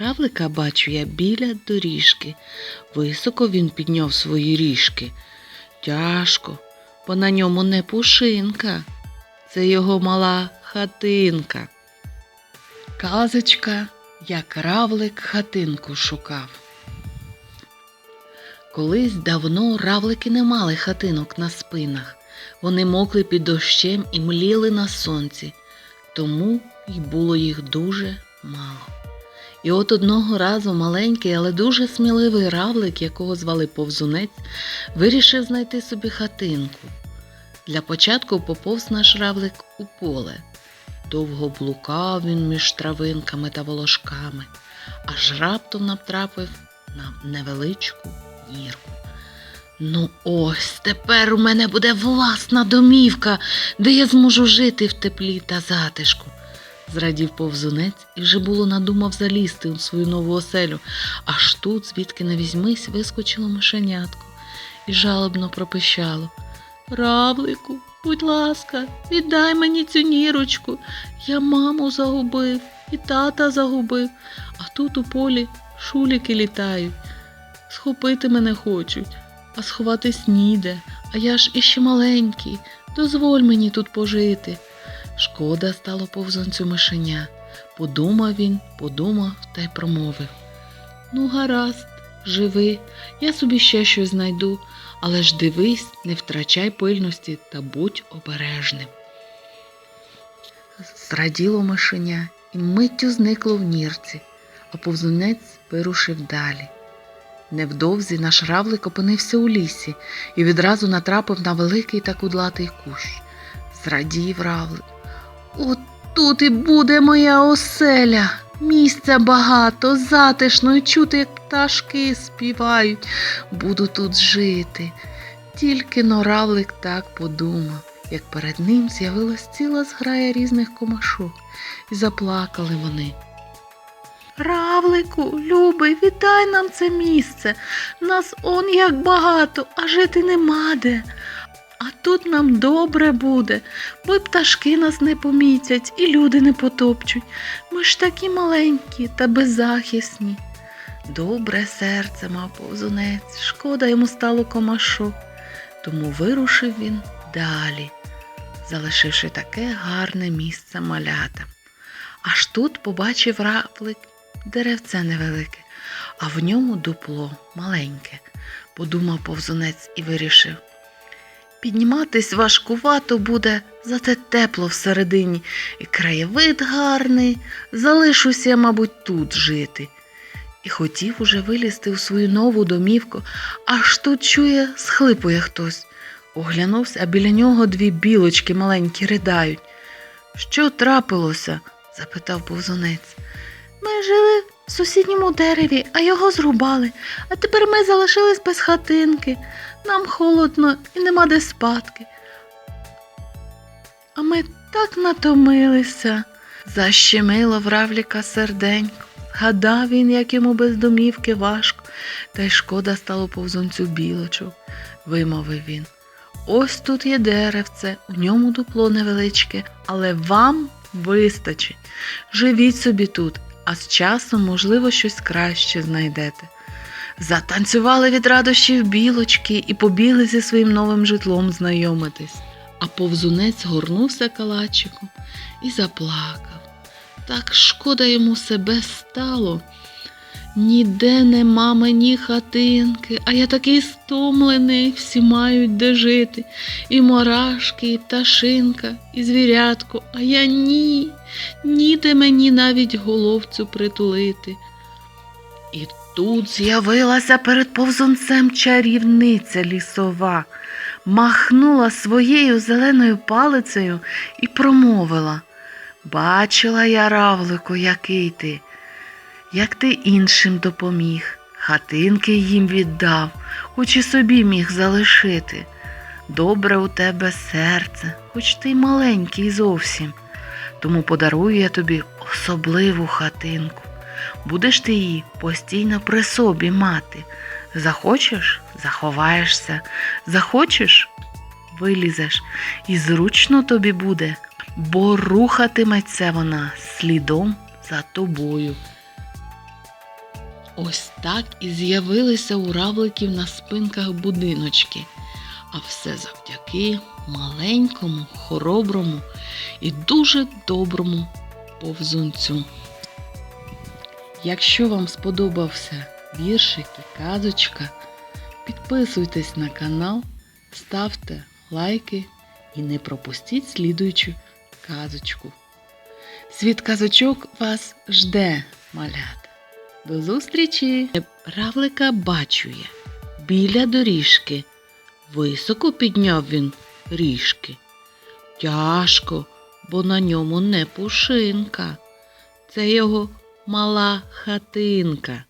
Равлика бачу я біля доріжки. Високо він підняв свої ріжки. Тяжко, бо на ньому не пушинка. Це його мала хатинка. Казочка, як равлик хатинку шукав. Колись давно равлики не мали хатинок на спинах. Вони мокли під дощем і мліли на сонці, тому й було їх дуже мало. І от одного разу маленький, але дуже сміливий равлик, якого звали Повзунець, вирішив знайти собі хатинку. Для початку поповз наш равлик у поле. Довго блукав він між травинками та волошками, аж раптом натрапив на невеличку нірку. Ну ось тепер у мене буде власна домівка, де я зможу жити в теплі та затишку. Зрадів повзунець і вже було надумав залізти у свою нову оселю, аж тут, звідки не візьмись, вискочило мишенятко і жалобно пропищало. Равлику, будь ласка, віддай мені цю нірочку. Я маму загубив і тата загубив, а тут у полі шуліки літають. Схопити мене хочуть, а сховатись ніде, а я ж іще маленький. Дозволь мені тут пожити. Шкода стало повзанцю мишеня. Подумав він, подумав та й промовив. Ну, гаразд, живи, я собі ще щось знайду, але ж дивись, не втрачай пильності та будь обережним. Зраділо мишеня і миттю зникло в нірці, а повзунець вирушив далі. Невдовзі наш равлик опинився у лісі і відразу натрапив на великий та кудлатий кущ. Зрадів равлик. От тут і буде моя оселя. Місця багато, затишно і чути, як пташки співають. Буду тут жити. Тільки норавлик так подумав, як перед ним з'явилась ціла зграя різних комашок, і заплакали вони. Равлику, любий, віддай нам це місце. Нас он як багато, а жити нема де. Тут нам добре буде, бо й пташки нас не помітять і люди не потопчуть. Ми ж такі маленькі та беззахисні. Добре серце мав повзунець, шкода йому стало комашок, тому вирушив він далі, залишивши таке гарне місце малятам. Аж тут побачив равлик деревце невелике, а в ньому дупло маленьке, подумав повзунець і вирішив. Підніматись важкувато буде, зате тепло всередині, і краєвид гарний, залишуся, мабуть, тут жити. І хотів уже вилізти у свою нову домівку, аж тут чує, схлипує хтось. Оглянувся, а біля нього дві білочки маленькі ридають. Що трапилося? запитав повзунець. Ми жили в сусідньому дереві, а його зрубали, а тепер ми залишились без хатинки. Нам холодно і нема де спадки. А ми так натомилися, защемило вравліка серденько. Гадав він, як йому без домівки важко, та й шкода стало повзунцю білочок, вимовив він. Ось тут є деревце, у ньому дупло невеличке, але вам вистачить. Живіть собі тут, а з часом, можливо, щось краще знайдете. Затанцювали від радощів білочки і побігли зі своїм новим житлом знайомитись. А повзунець горнувся калачиком і заплакав. Так шкода йому себе стало. Ніде нема мені хатинки, а я такий стомлений, всі мають де жити. І морашки, і пташинка, і звірятко, а я ні, ніде мені навіть головцю притулити. І тут з'явилася перед повзунцем чарівниця лісова, махнула своєю зеленою палицею і промовила Бачила я, равлику, який ти, як ти іншим допоміг, хатинки їм віддав, хоч і собі міг залишити. Добре у тебе серце, хоч ти й маленький зовсім. Тому подарую я тобі особливу хатинку. Будеш ти її постійно при собі мати. Захочеш заховаєшся, захочеш вилізеш, і зручно тобі буде, бо рухатиметься вона слідом за тобою. Ось так і з'явилися у равликів на спинках будиночки, а все завдяки маленькому, хороброму і дуже доброму повзунцю. Якщо вам сподобався віршик і казочка, підписуйтесь на канал, ставте лайки і не пропустіть слідуючу казочку. Світ казочок вас жде, малята. До зустрічі! Равлика бачує біля доріжки. Високо підняв він ріжки. Тяжко, бо на ньому не пушинка. Це його мала хатинка.